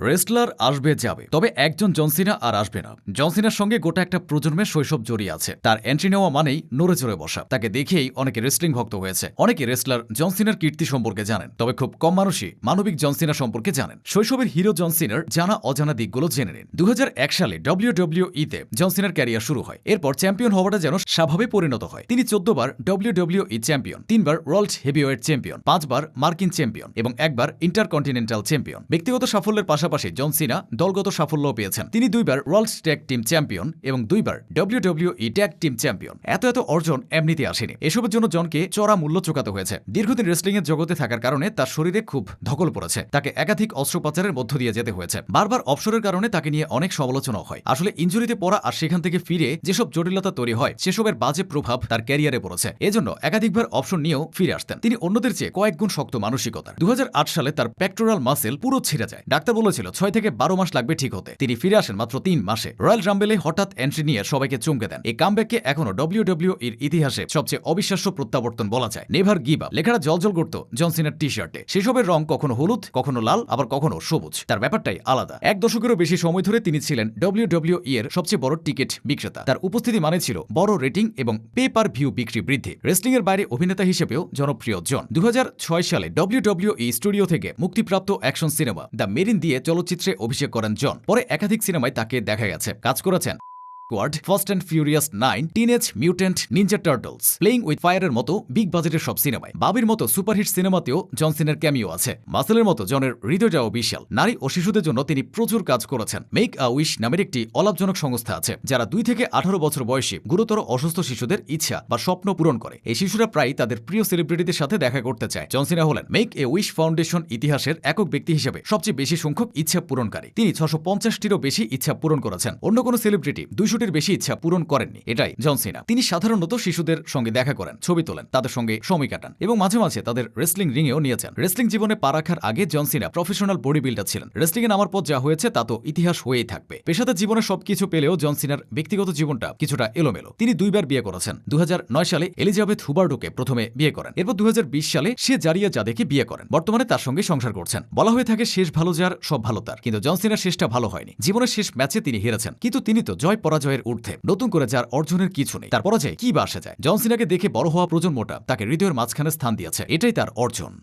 Wrestler আসবে যাবে। তবে একজন জনসিনা আর আসবে না। জনসিনার সঙ্গে গোটা একটা প্রজন্মের শৈশব জড়িয়ে আছে। তার এন্ট্রি নেওয়া মানেই নড়ে চড়ে বসা। তাকে দেখেই অনেকে রেসলিং ভক্ত হয়েছে। অনেকে রেসলার জনসিনার কীর্তি সম্পর্কে জানেন। তবে খুব কম মানুষই মানবিক জনসিনা সম্পর্কে জানেন। শৈশবের হিরো জনসিনার জানা অজানা দিকগুলো জেনে নিন। দু হাজার এক সালে ডব্লিউ ডব্লিউ ইতে জনসিনার ক্যারিয়ার শুরু হয়। এরপর চ্যাম্পিয়ন হওয়াটা যেন স্বভাবে পরিণত হয়। তিনি চোদ্দবার ডব্লিউ ডব্লিউ ই চ্যাম্পিয়ন তিনবার ওয়ার্ল্ড হেভিওয়েট চ্যাম্পিয়ন পাঁচবার মার্কিন চ্যাম্পিয়ন এবং একবার ইন্টারকন্টিনেন্টাল চ্যাম্পিয়ন ব্যক্তিগত সাফল্যের পাশাপাশি জন সিনা দলগত সাফল্যও পেয়েছেন। তিনি দুইবার ওয়ার্ল্ড ট্যাগ টিম চ্যাম্পিয়ন এবং দুইবার W W E tag team champion. এত এত অর্জন এমনিতে আসেনি। এসবের জন্য জনকে চড়া মূল্য চোকাতে হয়েছে। দীর্ঘদিন রেসলিং এর জগতে থাকার কারণে তার শরীরে খুব ধকল পড়েছে। তাকে একাধিক অস্ত্রোপচারের মধ্য দিয়ে যেতে হয়েছে। বারবার অবসরের কারণে তাকে নিয়ে অনেক সমালোচনাও হয়। আসলে ইঞ্জুরিতে পড়া আর সেখান থেকে ফিরে যেসব জটিলতা তৈরি হয়, সেসবের বাজে প্রভাব তার ক্যারিয়ারে পড়েছে। এজন্য একাধিকবার অপশন নিয়েও ফিরে আসতেন। তিনি অন্যদের চেয়ে কয়েক গুণ শক্ত মানসিকতার। দু সালে তার পেক্টোরাল মাসেল পুরো ছিঁড়ে যায়। ডাক্তার বলেছিল ছয় থেকে বারো মাস লাগবে ঠিক হতে। তিনি ফিরে আসেন মাত্র তিন মাসে। রয়্যাল রাম্বেলে হঠাৎ এন্ট্রি নিয়ে সবাইকে চমকে দেন। এই কামব্যাককে এখনও ডব্লিউ ডব্লিউ এর ইতিহাসে সবচেয়ে অবিশ্বাস্য প্রত্যাবর্তন বলা যায়। Never give up. লেখাটা জলজল করত জনসিনার টি শার্টে সেসবের রং কখনো হলুদ, কখনো লাল, আবার কখনো সবুজ। তার ব্যাপারটাই আলাদা। এক দশকেরও বেশি সময় ধরে তিনি ছিলেন ডব্লিউ ডব্লিউ এর সবচেয়ে বড় টিকিট বিক্রেতা। তার উপস্থিতি মানে ছিল বড় রেটিং এবং পে পার ভিউ বিক্রি বৃদ্ধি। রেসলিং এর বাইরে অভিনেতা হিসেবেও জনপ্রিয় জন। দু হাজার ছয় সালে ডব্লিউ ডব্লিউ ই স্টুডিও থেকে মুক্তিপ্রাপ্ত অ্যাকশন সিনেমা দ্য মেরিন দিয়ে চলচ্চিত্রে অভিষেক করেন জন। পরে একাধিক সিনেমায় তাকে দেখা গেছে। কাজ করেছেন। কোয়ার্ড fast and furious nine teenage mutant ninja turtles playing with ফায়ারের মতো বিগ বাজেটের সব সিনেমায় বাবির মতো সুপারহিট সিনেমাতেও জনসিনের ক্যামিও আছে। মাসেলের মতো জনের হৃদয়টাও বিশাল। নারী ও শিশুদের জন্য তিনি প্রচুর কাজ করেছেন। মেক আ উইশ নামের একটি অলাভজনক সংস্থা আছে, যারা দুই থেকে আঠারো বছর বয়সী গুরুতর অসুস্থ শিশুদের ইচ্ছা বা স্বপ্ন পূরণ করে। এই শিশুরা প্রায় তাদের প্রিয় সেলিব্রিটিদের সাথে দেখা করতে চায়। জনসিনা হলেন মেক এ উইশ ফাউন্ডেশন ইতিহাসের একক ব্যক্তি হিসেবে সবচেয়ে বেশি সংখ্যক ইচ্ছা পূরণকারী। তিনি ছশো পঞ্চাশটিরও বেশি ইচ্ছা পূরণ করেছেন। অন্য কোনো সেলিব্রিটি দুইশোটির বেশি ইচ্ছা পূরণ করেননি, এটাই জনসিনা তিনি সাধারণত শিশুদের সঙ্গে দেখা করেন, ছবি তোলেন, তাদের সঙ্গে সময় কাটান এবং মাঝে মাঝে তাদের রেসলিং রিংয়েও নিয়েছেন রেসলিং জীবনে পা রাখার আগে জনসিনা প্রফেশনাল বডি বিল্ডার ছিলেন। রেসলিং এ নামার পর যা হয়েছে তা তো ইতিহাস হয়েই থাকবে। পেশাদার জীবনে সবকিছু পেলেও জনসিনার ব্যক্তিগত জীবনটা কিছুটা এলোমেলো। তিনি দুইবার বিয়ে করেছেন। দু হাজার নয় সালে এলিজাবেথ হুবার্ডোকে প্রথমে বিয়ে করেন। এরপর দু হাজার বিশ সালে সে জারিয়া জাদেকে বিয়ে করেন। বর্তমানে তার সঙ্গে সংসার করছেন। বলা হয়ে থাকে শেষ ভালো যার, সব ভালো তার। কিন্তু জনসিনার শেষটা ভালো হয়নি। জীবনের শেষ ম্যাচে তিনি হেরেছেন। কিন্তু তিনি তো জয় পরাজয়ের ঊর্ধ্বে। নতুন করে যার অর্জনের কিছু নেই। তার পরাজয় কি বা আসে যায়? জনসিনাকে দেখে বড় হওয়া প্রজন্মটা তাকে হৃদয়ের মাঝখানে স্থান দিয়েছে। এটাই তার অর্জন।